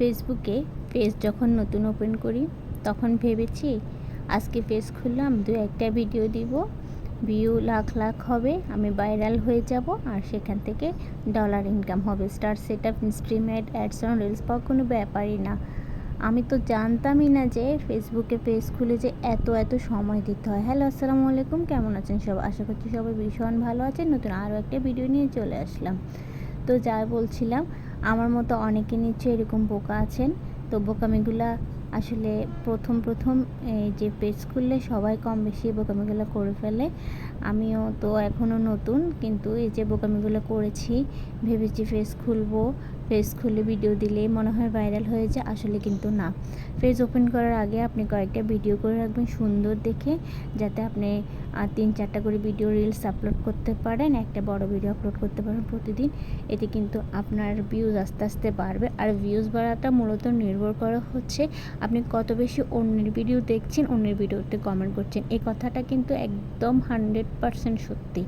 ফেসবুকে পেজ যখন নতুন ওপেন করি, তখন ভেবেছি আজকে পেজ খুললাম, দু একটা ভিডিও দিব, ভিউ লাখ লাখ হবে, আমি ভাইরাল হয়ে যাব, আর সেখান থেকে ডলার ইনকাম হবে। Star set up streamed ads on reels পাওয়া কোনো ব্যাপারই না। আমি তো জানতামই না যে ফেসবুকে পেজ খুলে যে এত এত সময় দিতে হয়। হ্যালো আসসালামু আলাইকুম, কেমন আছেন সব? আশা করছি সবাই ভীষণ ভালো আছেন। নতুন আরও একটা ভিডিও নিয়ে চলে আসলাম। তো যা বলছিলাম আমার মতো অনেকে নিশ্চয়ই এরকম বোকা আছেন। তো বোকামিগুলা আসলে প্রথম প্রথম এই যে পেজ খুললে সবাই কম বেশি বোকামিগুলো করে ফেলে। আমিও তো এখনও নতুন, কিন্তু এই যে বোকামিগুলো করেছি, ভেবেছি ফেস খুলবো। ফেস খুলে ভিডিও দিলে মনে হয় ভাইরাল হয়ে যায়, আসলে কিন্তু না। ফেস ওপেন করার আগে আপনি কয়েকটা ভিডিও করে রাখবেন সুন্দর দেখে, যাতে আপনি তিন চারটা করে ভিডিও রিলস আপলোড করতে পারেন, একটা বড় ভিডিও আপলোড করতে পারেন প্রতিদিন। এতে কিন্তু আপনার ভিউজ আস্তে আস্তে বাড়বে। আর ভিউজ বাড়াটা মূলত নির্ভর করা হচ্ছে আপনি কত বেশি অন্যের ভিডিও দেখছেন, অন্যের ভিডিওতে কমেন্ট করছেন। এই কথাটা কিন্তু একদম হান্ড্রেড পারসেন্ট সত্যি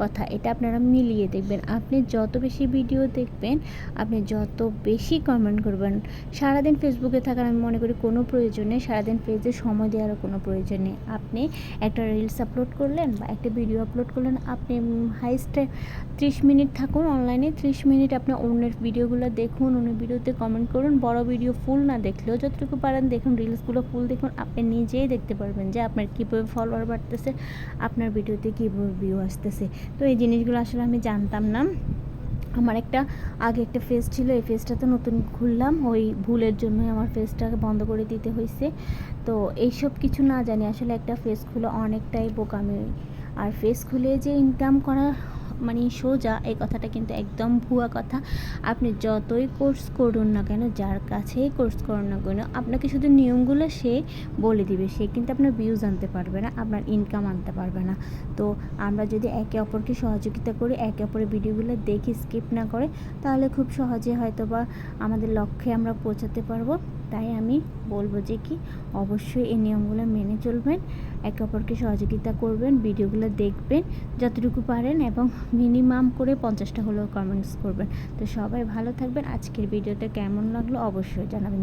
কথা। এটা আপনারা মিলিয়ে দেখবেন। আপনি যত বেশি ভিডিও দেখবেন, আপনি যত বেশি কমেন্ট করবেন, সারাদিন ফেসবুকে থাকার আমি মনে করি কোনো প্রয়োজন নেই। সারাদিন পেজে সময় দেওয়ারও কোনো প্রয়োজন নেই। আপনি একটা রিলস আপলোড করলেন বা একটা ভিডিও আপলোড করলেন, আপনি হাইস্টে ত্রিশ মিনিট থাকুন অনলাইনে ত্রিশ মিনিট আপনি অন্যের ভিডিওগুলো দেখুন, অন্য ভিডিওতে কমেন্ট করুন, বড় ভিডিও ফুল না দেখলেও যতটুকু পারেন দেখুন রিলসগুলো ফুল দেখুন, আপনি নিজেই দেখতে পারবেন যে আপনার কীভাবে ফলোয়ার বাড়তেছে, আপনার ভিডিওতে কীভাবে ভিউ আসতেছে। তো এই জিনিসগুলো আসলে আমি জানতাম না। আমার একটা, আগে একটা ফেস ছিল, এই ফেসটা তো নতুন খুললাম। ওই ভুলের জন্যই আমার ফেসটাকে বন্ধ করে দিতে হয়েছে তো এইসব কিছু না জানি, আসলে একটা ফেস খুলে অনেকটাই বোকামি। আর ফেস খুলে যে ইনকাম করা মানে সোজা, এই কথাটা কিন্তু একদম ভুয়া কথা। আপনি যতই কোর্স করুন না কেন, যার কাছেই কোর্স করুন না কেন, আপনাকে শুধু নিয়মগুলো সে বলে দিবে। সে কিন্তু আপনার ভিউজ আনতে পারবে না, আপনার ইনকাম আনতে পারবে না। তো আমরা যদি একে অপরকে সহযোগিতা করি, একে অপরের ভিডিওগুলো দেখি স্কিপ না করে, তাহলে খুব সহজে হয়তো বা আমাদের লক্ষ্যে আমরা পৌঁছাতে পারব। তাই আমি বলব যে কি, অবশ্যই এই নিয়মগুলো মেনে চলবেন, একে অপরকে সহযোগিতা করবেন, ভিডিওগুলো দেখবেন, যতটুকু পারেন এবং মিনিমাম করে পঞ্চাশটা হলেও কমেন্টস করবেন। তো সবাই ভালো থাকবেন, আজকের ভিডিওটা কেমন লাগল অবশ্যই জানাবেন।